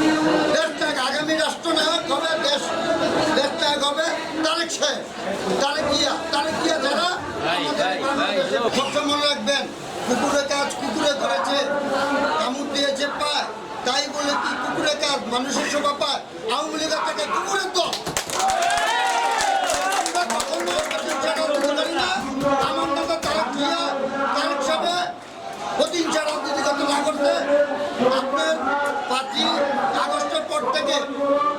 জিয়া দেশ ত্যাগ আগামী রাষ্ট্রনায়ক হবে দেশ দেশ ত্যাগ হবে। তারেক সাহেব তারেক জিয়া তারেক জিয়া যারা সবসময় মনে রাখবেন কুকুরের কাজ কুকুরে করেছে কামড় দিয়েছে পায়। তাই বলে কি কুকুরের কাজ? মানুষের শোভা পায়। আওয়ামী লীগের থেকে কুকুরের তো আমরা দাদা রাজনীতি করতে না করতে। আপনার পাঁচই আগস্টের পর থেকে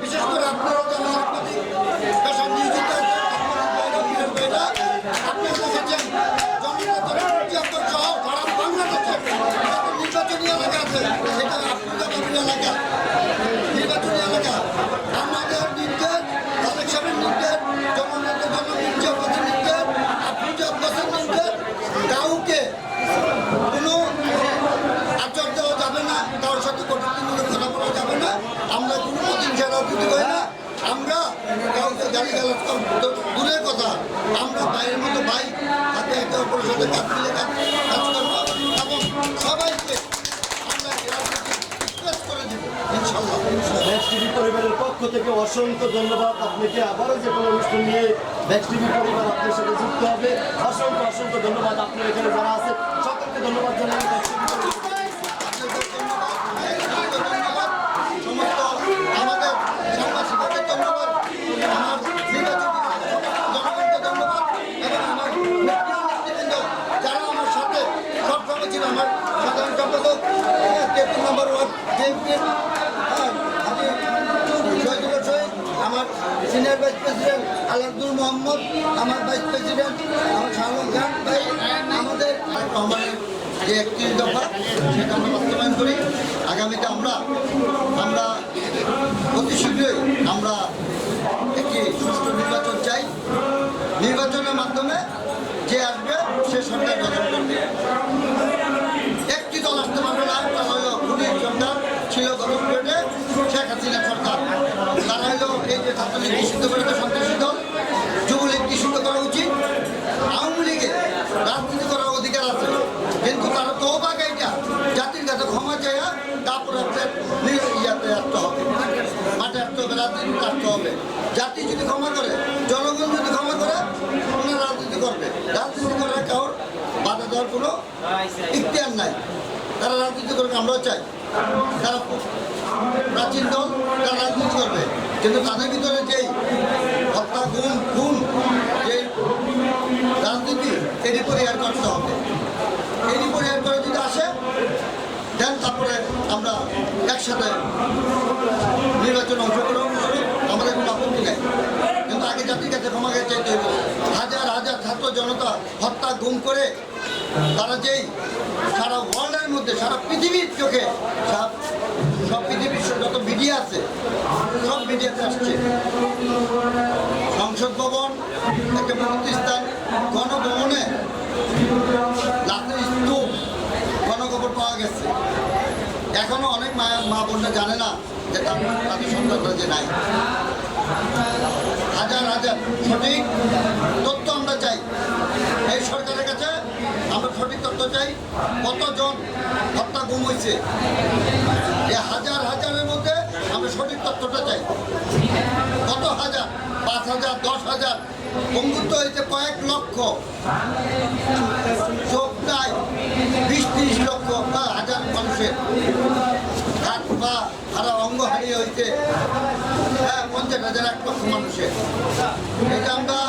বিশেষ করে আপনারা যারা সাংবাদিক পেশা নিয়োজিত আপনারা দেখেছেন জননেতারা সহ সারা বাংলাদেশে নির্বাচনী এলাকা আছে সেটা আপনাদের এলাকা নির্বাচনী এলাকা আমাদের নির্দেশ তারেক সাহেবের নির্দেশ জননেতা জনমির্জা আব্বাসের নির্দেশ আফরুজা আব্বাসের নির্দেশ কাউকে কোনো আচর দেওয়া যাবে না কারোর সাথে কঠিনমূলক কথা বলা যাবে না আমরা কোনো প্রতিহিংসা রাজনীতি করি না আমরা কাউকে গালি গালাজ দূরের কথা আমরা বাইরের মতো ভাই হাতে একে অপরের সাথে কাজ মিলে কাজ কাজ করব এবং সবাইকে আমরা করে দিব ইনশাল্লাহ ব্যাক্স টিভি পরিবারের পক্ষ থেকে অসংখ্য ধন্যবাদ আপনাকে আবারও যে কোনো অনুষ্ঠান নিয়ে ব্যাক্স টিভি পরিবার আপনার সাথে যুক্ত হবে অসংখ্য অসংখ্য ধন্যবাদ আপনার এখানে যারা আছে সকলকে ধন্যবাদ জানাই ব্যাক্স টিভি পরিবার আপনাদের ধন্যবাদ আপনাদেরকে ধন্যবাদ সমস্ত আমাদের সাংবাদিককে ধন্যবাদ আমার নির্বাচনী জনগণকে ধন্যবাদ এবং আমার নেতৃবৃন্দ যারা আমার সাথে সবসময় ছিল আমার সাধারণ সম্পাদক কেপি নম্বর ওয়ান জেএমপির শহীদুল্লাহ শহীদ আমার senior vice president Aladul Mohammad, আমার ভাইস প্রেসিডেন্ট, আমার শাহরুখ খান ভাই, আমাদের রহমানের যে একত্রিশ দফা, সেটা আমরা বাস্তবায়ন করি। আগামীতে আমরা আমরা অতি শীঘ্রই আমরা একটি সুষ্ঠু নির্বাচন চাই। নির্বাচনের মাধ্যমে যে আসবে, সে সরকার গঠন করবে। একটি দল আসতে পারবে না, তারা হলো খুবই সরকার, ছিল গঠন করে শেখ হাসিনা সরকার। তারা হলো এই যে ছাত্রলীগ নিষিদ্ধ করে কিন্তু তারা তো অবাক এইটা জাতির কাছে ক্ষমা চায় তারপর ইয়াতে আসতে হবে। মাঠে আসতে হবে, রাজনীতি আসতে হবে। জাতি যদি ক্ষমা করে, জনগণ যদি ক্ষমা করে, ওনারা রাজনীতি করবে। রাজনীতি করার কারোর বাধা দেওয়ার কোনো ইখতিয়ার নাই। তারা রাজনীতি করবে আমরাও চাই। তারা প্রাচীন দল, তারা রাজনীতি করবে। কিন্তু তাদের ভিতরে যেই হত্যা গুম, খুন যে রাজনীতি, এটি পরিহার করতে হবে এটি পরিহার করে যদি আসে দেন তারপরে আমরা একসাথে নির্বাচনে অংশগ্রহণ করি আমাদের কোনো আপত্তি নেই। কিন্তু আগে জাতির কাছে ক্ষমা চাইতে হইব হাজার হাজার ছাত্র জনতা হত্যা, গুম করে তারা যেই সারা ওয়ার্ল্ডের মধ্যে, সারা পৃথিবীর চোখে সব সব পৃথিবীর যত মিডিয়া আছে, সব মিডিয়াতে আসছে। সংসদ ভবন, একটা প্রতিষ্ঠান, গণভবনে এখনও অনেক মা মা বোনরা জানে না যে তাদের তাদের সন্তানরা যে নাই। হাজার হাজার সঠিক তথ্য আমরা চাই। এই সরকারের কাছে আমরা সঠিক তথ্য চাই। কতজন হত্যা গুম হয়েছে এই হাজার হাজারের মধ্যে আমরা সঠিক তথ্যটা চাই। কত হাজার? পাঁচ হাজার, দশ হাজার? বন্ধুত্ব হয়েছে কয়েক লক্ষ। চোখ নাই, বিশ ত্রিশ লক্ষ বা হাজার মানুষের। হাত পা হারা অঙ্গ হারিয়ে হয়েছে হ্যাঁ পঞ্চাশ হাজার এক লক্ষ মানুষের। এটা আমরা